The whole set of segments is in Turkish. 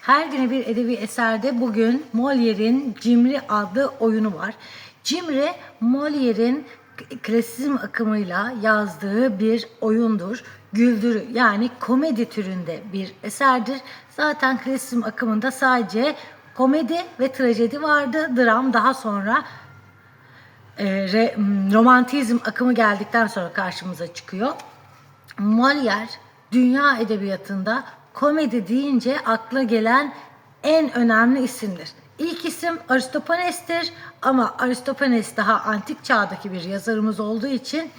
Her güne bir edebi eserde bugün Molière'in Cimri adlı oyunu var. Cimri, Molière'in klasizm akımıyla yazdığı bir oyundur. Güldürü yani komedi türünde bir eserdir. Zaten klasizm akımında sadece komedi ve trajedi vardı. Dram daha sonra e, romantizm akımı geldikten sonra karşımıza çıkıyor. Molière dünya edebiyatında komedi deyince akla gelen en önemli isimdir. İlk isim Aristofanes'tir ama Aristofanes daha antik çağdaki bir yazarımız olduğu için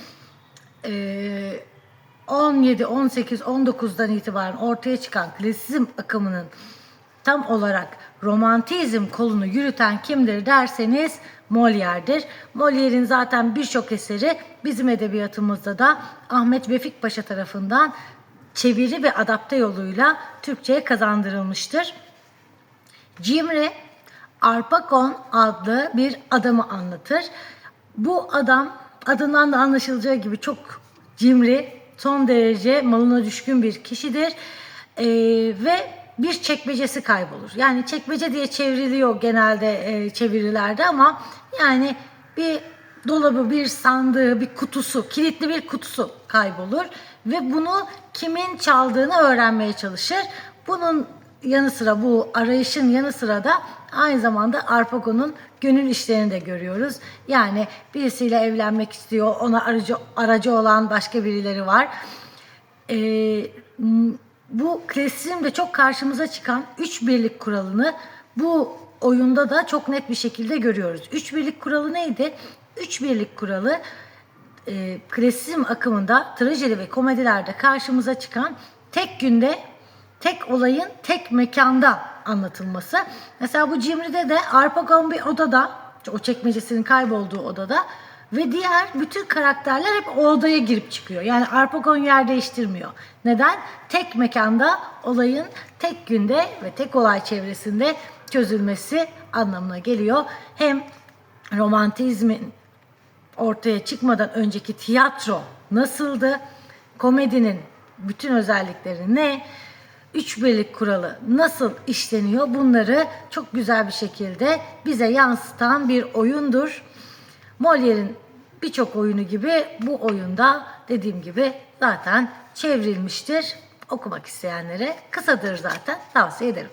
e, 17, 18, 19'dan itibaren ortaya çıkan klasizm akımının tam olarak romantizm kolunu yürüten kimdir derseniz Molière'dir. Molière'in zaten birçok eseri bizim edebiyatımızda da Ahmet Vefik Paşa tarafından çeviri ve adapte yoluyla Türkçe'ye kazandırılmıştır. Cimri Arpakon adlı bir adamı anlatır. Bu adam adından da anlaşılacağı gibi çok cimri, son derece malına düşkün bir kişidir. Ee, ve bir çekmecesi kaybolur. Yani çekmece diye çevriliyor genelde e, çevirilerde ama yani bir dolabı, bir sandığı, bir kutusu, kilitli bir kutusu kaybolur ve bunu kimin çaldığını öğrenmeye çalışır. Bunun yanı sıra bu arayışın yanı sıra da aynı zamanda Arpagon'un gönül işlerini de görüyoruz. Yani birisiyle evlenmek istiyor, ona aracı, aracı olan başka birileri var. Ee, bu klasizmde çok karşımıza çıkan üç birlik kuralını bu oyunda da çok net bir şekilde görüyoruz. Üç birlik kuralı neydi? Üç birlik kuralı e, klasizm akımında trajedi ve komedilerde karşımıza çıkan tek günde tek olayın tek mekanda anlatılması. Mesela bu Cimri'de de Arpagon bir odada, o çekmecesinin kaybolduğu odada ve diğer bütün karakterler hep o odaya girip çıkıyor. Yani Arpagon yer değiştirmiyor. Neden? Tek mekanda olayın tek günde ve tek olay çevresinde çözülmesi anlamına geliyor. Hem romantizmin ortaya çıkmadan önceki tiyatro nasıldı? Komedinin bütün özellikleri ne? Üç birlik kuralı nasıl işleniyor? Bunları çok güzel bir şekilde bize yansıtan bir oyundur. Molière'in birçok oyunu gibi bu oyunda dediğim gibi zaten çevrilmiştir. Okumak isteyenlere kısadır zaten tavsiye ederim.